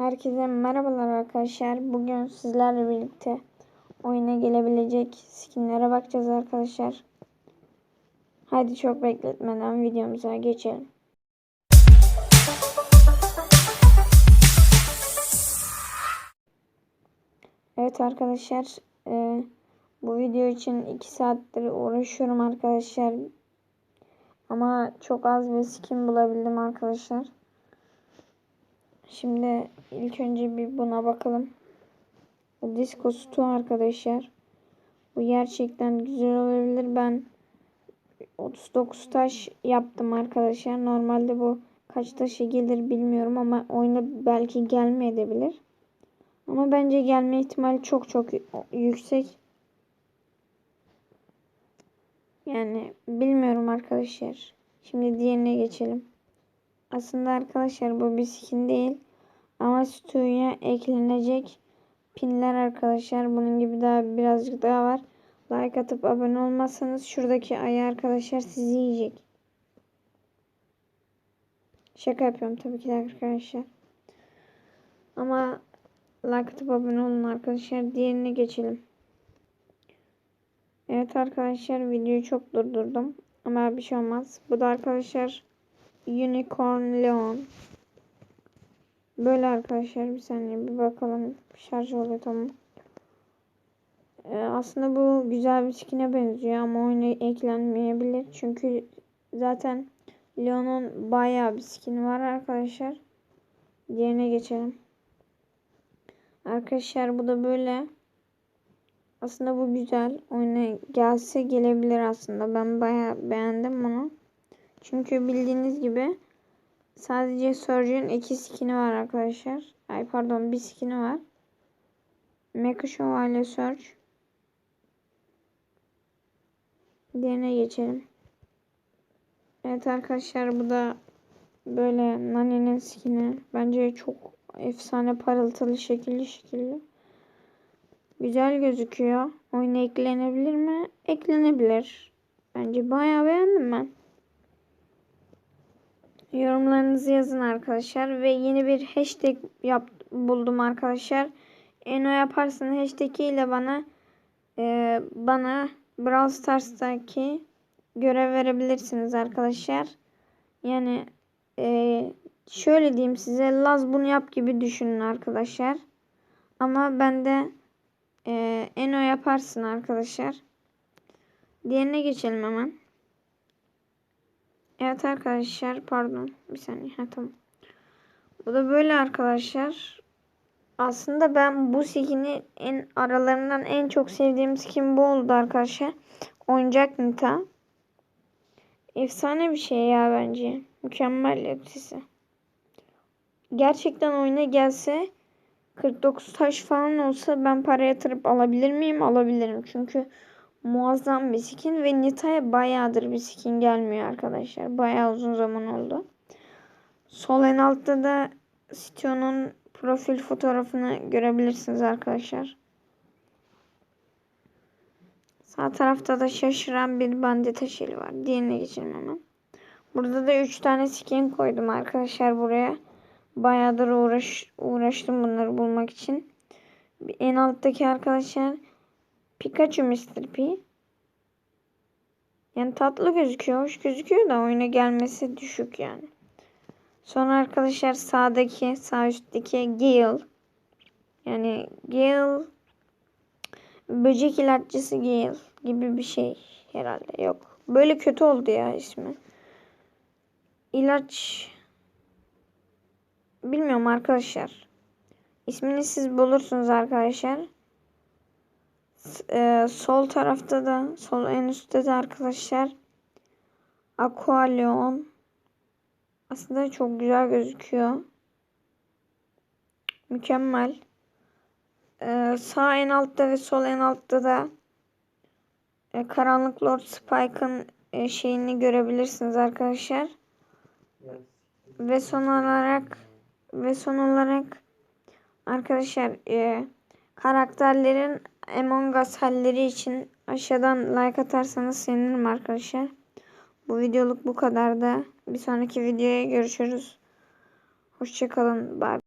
Herkese merhabalar arkadaşlar. Bugün sizlerle birlikte oyuna gelebilecek skinlere bakacağız arkadaşlar. Hadi çok bekletmeden videomuza geçelim. Evet arkadaşlar. e, bu video için 2 saattir uğraşıyorum arkadaşlar. Ama çok az bir skin bulabildim arkadaşlar. Şimdi ilk önce bir buna bakalım. Bu Disco Stu arkadaşlar. Bu gerçekten güzel olabilir. Ben 39 taş yaptım arkadaşlar. Normalde bu kaç taşı gelir bilmiyorum ama oyuna belki gelmeyebilir. Ama bence gelme ihtimali çok çok yüksek. Yani bilmiyorum arkadaşlar. Şimdi diğerine geçelim. Aslında arkadaşlar bu bir skin değil. Ama stüdyoya eklenecek pinler arkadaşlar. Bunun gibi daha birazcık daha var. Like atıp abone olmazsanız şuradaki ayı arkadaşlar sizi yiyecek. Şaka yapıyorum tabii ki de arkadaşlar. Ama like atıp abone olun arkadaşlar. Diğerine geçelim. Evet arkadaşlar videoyu çok durdurdum. Ama bir şey olmaz. Bu da arkadaşlar Unicorn Leon. Böyle arkadaşlar bir saniye bir bakalım. Şarj oluyor tamam. Ee, aslında bu güzel bir skin'e benziyor ama oyuna eklenmeyebilir. Çünkü zaten Leon'un bayağı bir skin var arkadaşlar. Diğerine geçelim. Arkadaşlar bu da böyle. Aslında bu güzel. Oyuna gelse gelebilir aslında. Ben bayağı beğendim bunu. Çünkü bildiğiniz gibi sadece Surge'ün iki skin'i var arkadaşlar. Ay pardon bir skin'i var. Mecha Şövalye Surge. Diğerine geçelim. Evet arkadaşlar bu da böyle Nani'nin skin'i. Bence çok efsane parıltılı şekilli şekilli. Güzel gözüküyor. Oyuna eklenebilir mi? Eklenebilir. Bence bayağı beğendim ben. Yorumlarınızı yazın arkadaşlar. Ve yeni bir hashtag yap, buldum arkadaşlar. Eno yaparsın hashtag ile bana e, bana Brawl Stars'taki görev verebilirsiniz arkadaşlar. Yani e, şöyle diyeyim size Laz bunu yap gibi düşünün arkadaşlar. Ama ben de e, Eno yaparsın arkadaşlar. Diğerine geçelim hemen. Evet arkadaşlar pardon bir saniye ha, tamam. Bu da böyle arkadaşlar. Aslında ben bu skin'i en aralarından en çok sevdiğim skin bu oldu arkadaşlar. Oyuncak Nita. Efsane bir şey ya bence. Mükemmel hepsi. Gerçekten oyuna gelse 49 taş falan olsa ben para yatırıp alabilir miyim? Alabilirim. Çünkü muazzam bir skin ve Nita'ya bayağıdır bir skin gelmiyor arkadaşlar. Bayağı uzun zaman oldu. Sol en altta da Stion'un profil fotoğrafını görebilirsiniz arkadaşlar. Sağ tarafta da şaşıran bir bandita şeli var. Diğerine geçelim hemen. Burada da 3 tane skin koydum arkadaşlar buraya. Bayağıdır uğraş, uğraştım bunları bulmak için. En alttaki arkadaşlar Pikachu Mr. P. Yani tatlı gözüküyor. Hoş gözüküyor da oyuna gelmesi düşük yani. Sonra arkadaşlar sağdaki sağ üstteki Gale. Yani Gale böcek ilaççısı Gale gibi bir şey herhalde. Yok. Böyle kötü oldu ya ismi. İlaç bilmiyorum arkadaşlar. İsmini siz bulursunuz arkadaşlar. Ee, sol tarafta da sol en üstte de arkadaşlar Aqualeon aslında çok güzel gözüküyor. Mükemmel. Ee, sağ en altta ve sol en altta da e, Karanlık Lord Spike'ın e, şeyini görebilirsiniz arkadaşlar. Ve son olarak ve son olarak arkadaşlar e, karakterlerin Among Us halleri için aşağıdan like atarsanız sevinirim arkadaşlar. Bu videoluk bu kadar da. Bir sonraki videoya görüşürüz. Hoşçakalın. Bye.